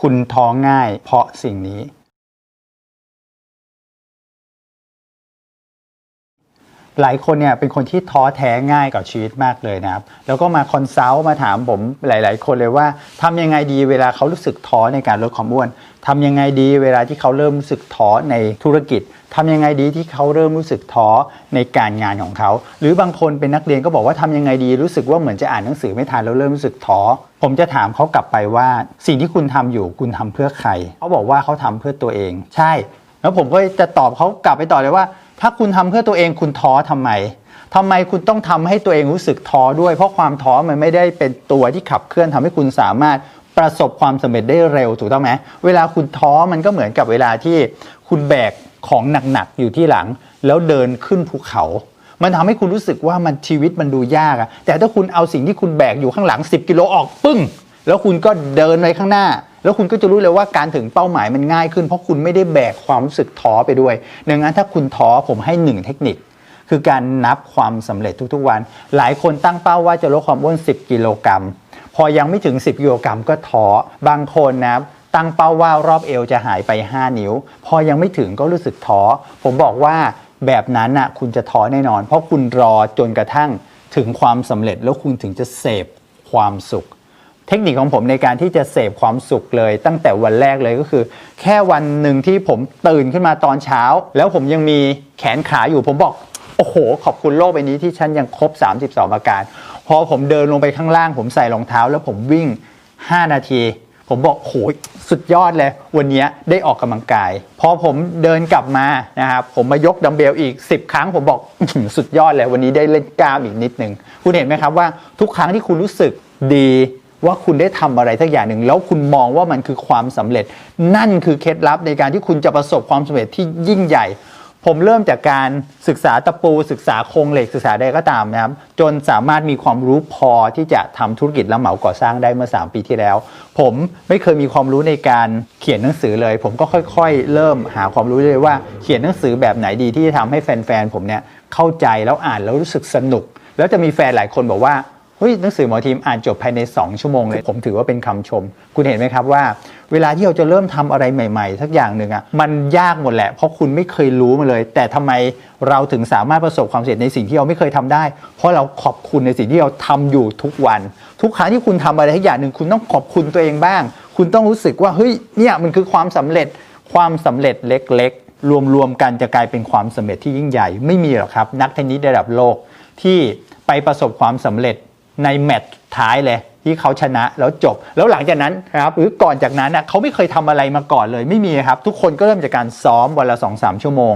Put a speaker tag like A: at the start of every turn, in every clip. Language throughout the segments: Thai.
A: คุณท้องง่ายเพราะสิ่งนี้ หลายคนเนี่ยเป็นคนที่ท้อแท้ง่ายกับชีวิตมากเลยนะครับ แล้วก็มาคอนซัลท์มาถามผมหลาย ๆ คนเลยว่าทำยังไงดีเวลาเขารู้สึกท้อในการลดความอ้วนทำยังไงดีเวลาที่เขาเริ่มรู้สึกท้อในธุรกิจทำยังไงดีที่เขาเริ่มรู้สึกท้อในการงานของเขา หรือบางคนเป็นนักเรียนก็บอกว่าทำยังไงดีรู้สึกว่าเหมือนจะอ่านหนังสือไม่ทันแล้วเริ่มรู้สึกท้อผมจะถามเขากลับไปว่าสิ่งที่คุณทำอยู่คุณทำเพื่อใครเขาบอกว่าเขาทำเพื่อตัวเอง ใช่ แล้วผมก็จะตอบเขากลับไปต่อเลยว่า ถ้าคุณทำเพื่อตัวเองคุณท้อทำไมทำไมคุณต้องทำให้ตัวเองรู้สึกท้อด้วย เพราะความท้อมันไม่ได้เป็นตัวที่ขับเคลื่อนทำให้คุณสามารถประสบความสำเร็จได้เร็วถูกต้องไหมเวลาคุณท้อมันก็เหมือนกับเวลาที่คุณแบกของหนักๆอยู่ที่หลัง แล้วเดินขึ้นภูเขา มันทำให้คุณรู้สึกว่ามันชีวิตมันดูยากอะแต่ถ้าคุณเอาสิ่งที่คุณแบกอยู่ข้างหลัง 10 กิโลออกปึ้ง แล้วคุณก็เดินไปข้างหน้า แล้วคุณก็จะรู้เลยว่าการถึงเป้าหมายมันง่ายขึ้น เพราะคุณไม่ได้แบกความรู้สึกท้อไปด้วยดังนั้นถ้าคุณท้อผมให้หนึ่งเทคนิค คือการนับความสำเร็จทุกๆวัน หลายคนตั้งเป้าว่าจะลดความอ้วน 10 กิโลกรัม พอยังไม่ถึง 10 กิโลกรัมก็ท้อบางคนนับตั้งเป้าว่ารอบเอวจะหายไป 5 นิ้ว พอยังไม่ถึงก็รู้สึกท้อผมบอกว่าแบบนั้นน่ะคุณจะท้อแน่นอน เพราะคุณรอจนกระทั่งถึงความสำเร็จแล้วคุณถึงจะเสพความสุข เทคนิคของผมในการที่จะเสพความสุขเลย ตั้งแต่วันแรกเลยก็คือ แค่วันหนึ่งที่ผมตื่นขึ้นมาตอนเช้า แล้วผมยังมีแขนขาอยู่ผมบอก โอ้โห ขอบคุณโลกใบนี้ที่ฉันยังครบ 32 ประการ พอผมเดินลงไปข้างล่าง ผมใส่รองเท้า แล้วผมวิ่ง 5 นาที ผมบอกโหยสุดยอดเลย วันนี้ได้ออกกำลังกาย พอผมเดินกลับมานะครับผมมายกดัมเบลอีก 10 ครั้ง ผมบอกสุดยอดเลย วันนี้ได้เล่นกล้ามอีกนิดนึงคุณเห็นไหมครับว่าทุกครั้งที่คุณรู้สึกดี ว่าคุณได้ทำอะไรสักอย่างหนึ่ง แล้วคุณมองว่ามันคือความสำเร็จ นั่นคือเคล็ดลับในการที่คุณจะประสบความสำเร็จที่ยิ่งใหญ่ ผมเริ่มจากการศึกษาตะปู ศึกษาโครงเหล็กศึกษาใดก็ตามนะครับ จนสามารถมีความรู้พอที่จะทำธุรกิจรับเหมาก่อสร้างได้เมื่อ 3 ปีที่แล้ว ผมไม่เคยมีความรู้ในการเขียนหนังสือเลย ผมก็ค่อยๆ เริ่มหาความรู้เลยว่าเขียนหนังสือแบบไหนดีที่จะทำให้แฟนๆผมเนี่ยเข้าใจแล้วอ่านแล้วรู้สึกสนุก แล้วจะมีแฟนหลายคนบอกว่า เฮ้ยหนังสือหมอทีมอ่านจบภายใน 2 ชั่วโมงเลย ผมถือว่าเป็นคำชม คุณเห็นไหมครับว่า เวลาที่เราจะเริ่มทำอะไรใหม่ ๆ สักอย่างหนึ่งอะ่ะมันยากหมดแหละ เพราะคุณไม่เคยรู้มาเลย แต่ทำไมเราถึงสามารถประสบความสำเร็จในสิ่งที่เราไม่เคยทำได้ เพราะเราขอบคุณในสิ่งที่เราทำอยู่ทุกวัน ทุกครั้งที่คุณทำอะไรสักอย่างหนึ่งคุณต้องขอบคุณตัวเองบ้าง คุณต้องรู้สึกว่าเฮ้ยเนี่ยมันคือความสำเร็จความสำเร็จเล็ก ๆ รวมๆกันจะกลายเป็นความสำเร็จที่ยิ่งใหญ่ไม่มีหรอกครับ นักเทนนิสระดับโลกที่ไปประสบความสำเร็จ ในแมตช์ท้ายเลยที่เขาชนะแล้วจบ แล้วหลังจากนั้นนะครับหรือก่อนจากนั้นน่ะเขาไม่เคยทำอะไรมาก่อนเลยไม่มีครับ ทุกคนก็เริ่มจากการซ้อมวันละ2อสชั่วโมง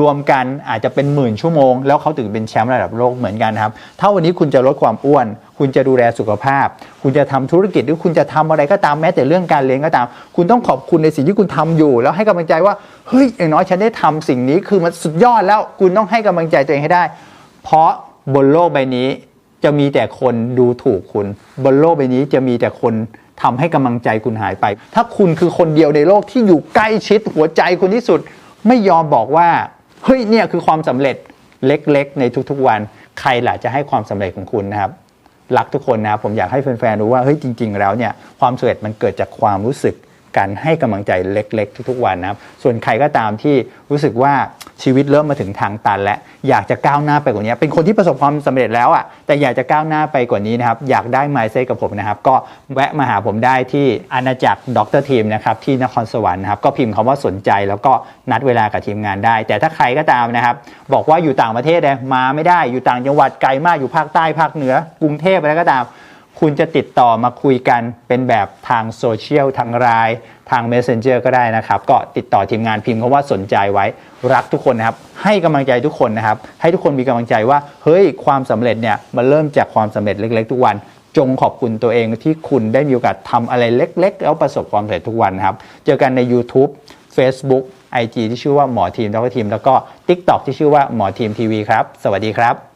A: รวมๆกันอาจจะเป็นหมื่นชั่วโมง แล้วเขาถึงเป็นแชมป์ระดับโลกเหมือนกันครับ ถ้าวันนี้คุณจะลดความอ้วน คุณจะดูแลสุขภาพ คุณจะทำธุรกิจหรือคุณจะทำอะไรก็ตามแม้แต่เรื่องการเรียนก็ตาม คุณต้องขอบคุณในสิ่งที่คุณทำอยู่ แล้วให้กำลังใจว่าเฮ้ยอย่างน้อยฉันได้ทำสิ่งนี้คือมันสุดยอดแล้วคุณต้องให้กำลังใจตัวเองให้ได้ เพราะบนโลกใบนี้ จะมีแต่คนดูถูกคุณบนโลกใบนี้จะมีแต่คนทำให้กำลังใจคุณหายไป ถ้าคุณคือคนเดียวในโลกที่อยู่ใกล้ชิดหัวใจคุณที่สุด ไม่ยอมบอกว่าเฮ้ยเนี่ยคือความสำเร็จเล็กๆ ในทุกๆวัน ใครล่ะจะให้ความสำเร็จของคุณนะครับรักทุกคนนะครับผมอยากให้แฟนๆรู้ว่าเฮ้ยจริง ๆ แล้วเนี่ยความสำเร็จมันเกิดจากความรู้สึกการให้กำลังใจเล็ก ๆ ทุกๆวันนะครับส่วนใครก็ตามที่รู้สึกว่า ชีวิตเริ่มมาถึงทางตันและอยากจะก้าวหน้าไปกว่านี้ เป็นคนที่ประสบความสำเร็จแล้วอะแต่อยากจะก้าวหน้าไปกว่านี้นะครับอยากได้ไมซ์เซกับผมนะครับก็แวะมาหาผมได้ที่อาณาจักรดรทีมนะครับที่นครสวรรค์นะครับก็พิมพ์คำว่าสนใจแล้วก็นัดเวลากับทีมงานได้ แต่ถ้าใครก็ตามนะครับบอกว่าอยู่ต่างประเทศเลยมาไม่ได้อยู่ต่างจังหวัดไกลมากอยู่ภาคใต้ภาคเหนือกรุงเทพอะไรก็ตาม คุณจะติดต่อมาคุยกันเป็นแบบทางโซเชียลทางไลน์ทาง Messenger ก็ได้นะครับ ก็ติดต่อทีมงานพิมพ์คำว่าสนใจไว้ รักทุกคนนะครับ ให้กำลังใจทุกคนนะครับ ให้ทุกคนมีกำลังใจว่า เฮ้ย ความสำเร็จเนี่ย มันเริ่มจากความสำเร็จเล็ก ๆ ทุกวัน จงขอบคุณตัวเองที่คุณได้มีโอกาสทำอะไรเล็ก ๆ แล้วประสบความสำเร็จทุกวันนะครับ เจอกันใน YouTube Facebook IG ที่ชื่อว่าหมอทีมดรทีม แล้วก็ TikTok ที่ชื่อว่าหมอทีมทีวีครับ สวัสดีครับ